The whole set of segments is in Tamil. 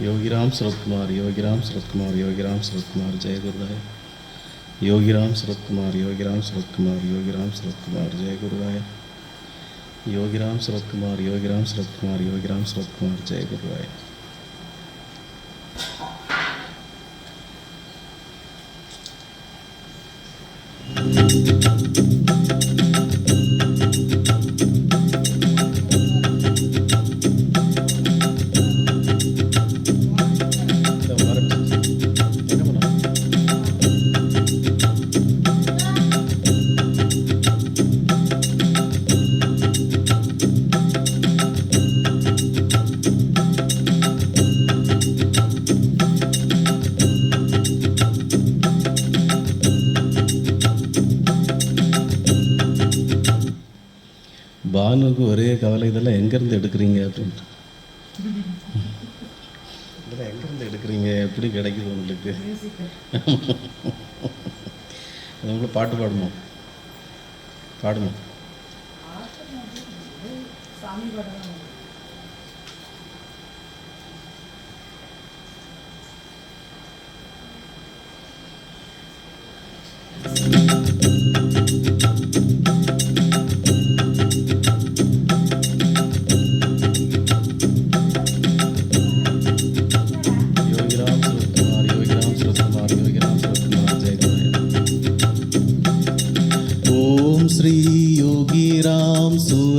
योगी राम వరకు शरद कुमार योगीराम शरद कुमार योगिराम शरद कुमार, जय गुरुराय योगीराम शरद कुमार योगीराम शरद कुमार योगीराम शरद कुमार, जय गुरुराय योगीराम शरद कुमार योगिराम शरद कुमार योगिराम शरद कुमार, जय गुरुराय பானுக்கு ஒரே கவலை இதெல்லாம் எங்கேருந்து எடுக்கிறீங்க? அப்படின்ட்டு. இதெல்லாம் எங்கேருந்து எடுக்கிறீங்க? எப்படி கிடைக்குது உங்களுக்கு? உங்களுக்கு பாட்டு பாடணும். பாடணும் சாமி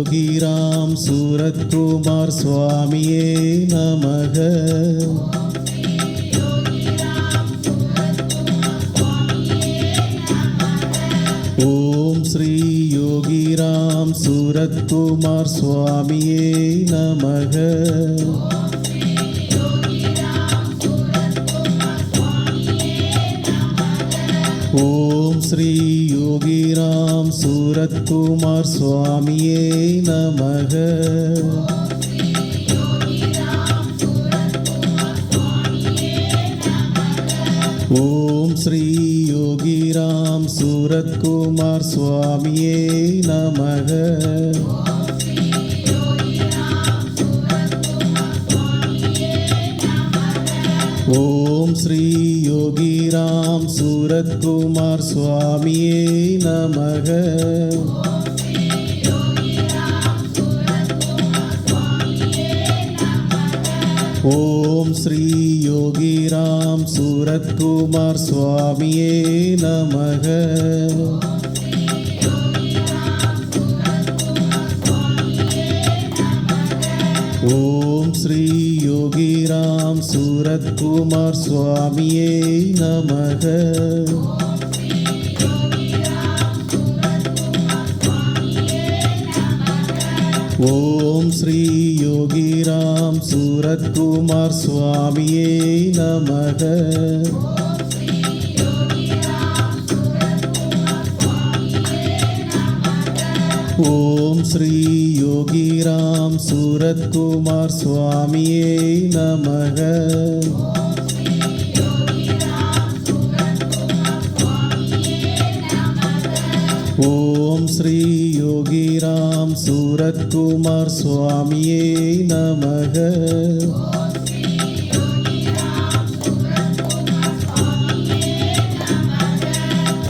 योगी राम योगीराम सूरत्कुमार स्वामिये नमः। ओम श्री योगी राम योगीराम सूरत्कुमार स्वामिये नमः। ओम श्री योगी राम सूरत कुमार स्वामी नमः। ओम श्री योगी राम सूरत कुमार स्वामी नमः। ओम श्री योगी श्रीराम सूरत्कुमार स्वामिये नमः। राम सूरत कुमार स्वामी नमः। ॐ ஓம் ஸ்ரீ யோகிராம் சூரத்குமார் சுவாமியே நமக ஓம் ஸ்ரீ யோகிராம் சூரத்குமார் சுவாமியே நமக ஓம் ओम श्री योगी राम सूरत कुमार स्वामी नमः। ओम श्री योगी राम सूरत कुमार स्वामी नमः।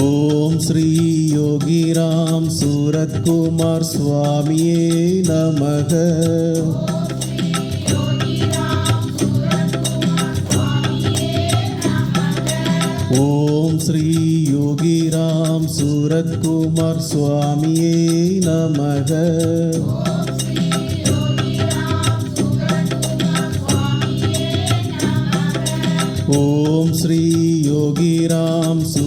ओम श्री योगी राम सूरत कुमार स्वामी नमः। ओम श्री योगी राम सूरत कुमार स्वामी नमः। ओम श्री योगी राम सु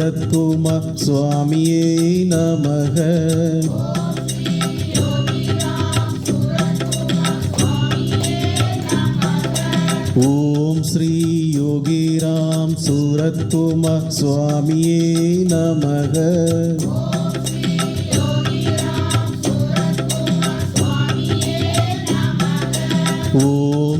யோகிராம் சூரத்குமார் சுவாமியே நமக ஓம் ஸ்ரீ யோகிராம் சூரத்குமார் சுவாமியே நமக ஓம் ஸ்ரீ யோகிராம்